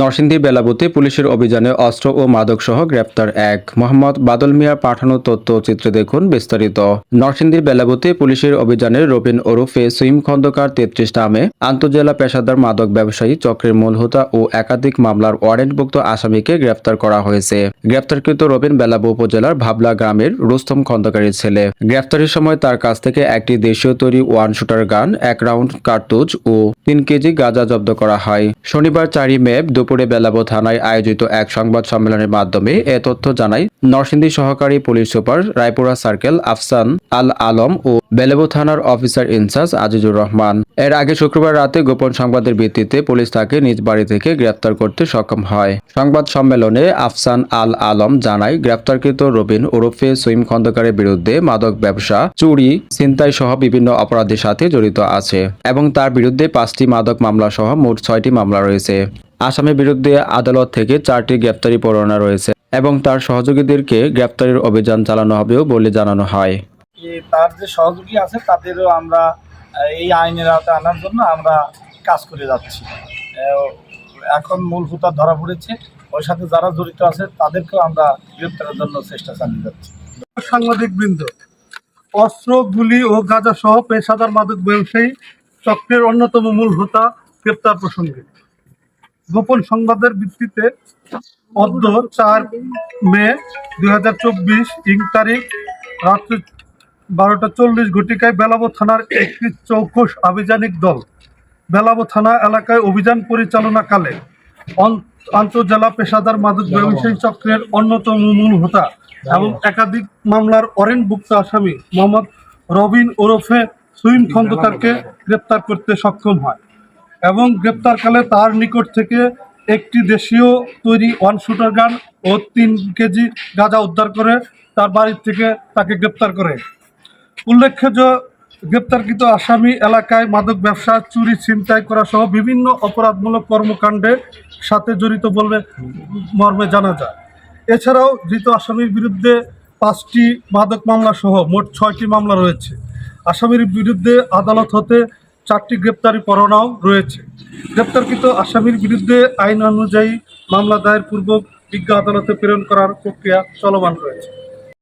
নরসিংদী বেলাবতী পুলিশের অভিযানে অস্ত্র ও মাদক সহ গ্রেপ্তার এক। মোহাম্মদ বাদল মিয়ার পাঠানো তথ্যচিত্রে দেখুন বিস্তারিত। নরসিংদীর বেলাবতী পুলিশের অভিযানে রবিন ওরফে সুইম খন্দকার তেত্রিশ নামে আন্তজেলা পেশাদার মাদক ব্যবসায়ী চক্রের মূল হোতা ও একাধিক মামলার ওয়ারেন্টভুক্ত আসামিকে গ্রেপ্তার করা হয়েছে। গ্রেপ্তারকৃত রবিন বেলাবু উপজেলার ভাবলা গ্রামের রুস্তম খন্দকারের ছেলে। গ্রেপ্তারের সময় তার কাছ থেকে একটি দেশীয় তৈরি ওয়ান শুটার গান, এক রাউন্ড কার্তুজ ও তিন কেজি গাঁজা জব্দ করা হয়। শনিবার চারই মে দুপুরে বেলাবো থানায় আয়োজিত এক সংবাদ সম্মেলনের মাধ্যমে এ তথ্য জানায় নরসিংদী সহকারী police super Raipura circle Afsan Al Alam ও বেলেবো থানার অফিসার ইনচার্জ আজিজুর রহমান। এর আগে শুক্রবার রাতে গোপন সংবাদের ভিত্তিতে পুলিশ তাকে নিজ বাড়ি থেকে গ্রেপ্তার করতে সক্ষম হয়। সংবাদ সম্মেলনে আফসান আল আলম জানায়, গ্রেপ্তারকৃত রবিন ওরফে সুইম খন্দকারের বিরুদ্ধে মাদক ব্যবসা, চুরি ছিনতাই সহ বিভিন্ন অপরাধের সাথে জড়িত আছে এবং তার বিরুদ্ধে পাঁচটি মাদক মামলা সহ মোট ছয়টি মামলা রয়েছে। আসামির বিরুদ্ধে আদালত থেকে চারটি গ্রেপ্তারি পরোয়ানা রয়েছে এবং তার সহযোগীদেরকে গ্রেপ্তারের অভিযান চালানো হবেও বলে জানানো হয়। তার যে সহযোগী আছে তাদেরও আমরা এই আইনের আওতায় আনার জন্য আমরা কাজ করে যাচ্ছি। এখন মূল হুতা ধরা পড়েছে। ওর সাথে যারা জড়িত আছে তাদেরকেও আমরা গ্রেপ্তারের জন্য চেষ্টা চালিয়ে যাচ্ছি। সাংবাদিক বৃন্দ অস্ত্র গুলি ও গাঁজা সহ পেশাদার মাদক ব্যবসায়ী চক্রের অন্যতম মূল হোতা গ্রেপ্তার প্রসঙ্গে। গোপন সংবাদের ভিত্তিতে অদ্য চার মে দুই হাজার চব্বিশ ইং তারিখ রাত্রি বারোটা চল্লিশ ঘটিকায় বেলাবো থানার একটি চৌকস আভিযানিক দল বেলাবো থানা এলাকায় অভিযান পরিচালনাকালে আন্তঃজেলা পেশাদার মাদক ব্যবসায়ী চক্রের অন্যতম মূল হোতা এবং একাধিক মামলার অরেনভুক্ত আসামি মোহাম্মদ রবিন ওরফে সুইম খন্দকারকে গ্রেপ্তার করতে সক্ষম হয়। এবং গ্রেপ্তারকালে তার নিকট থেকে একটি দেশীয় তৈরি ওয়ান শুটার গান ও তিন কেজি গাঁজা উদ্ধার করে তার বাড়ির থেকে তাকে গ্রেপ্তার করে। উল্লেখ্য যে, গ্রেপ্তারকৃত আসামি এলাকায় মাদক ব্যবসা, চুরি, ছিনতাই করা সহ বিভিন্ন অপরাধমূলক কর্মকাণ্ডের সাথে জড়িত বলে মর্মে জানা যায়। এছাড়াও ধৃত আসামির বিরুদ্ধে পাঁচটি মাদক মামলা সহ মোট ছয়টি মামলা রয়েছে। আসামির বিরুদ্ধে আদালত হতে চারটি গ্রেপ্তারি পরোয়ানাও রয়েছে। গ্রেপ্তারকৃত আসামির বিরুদ্ধে আইন অনুযায়ী মামলা দায়ের পূর্বক বিজ্ঞ আদালতে প্রেরণ করার প্রক্রিয়া চলমান রয়েছে।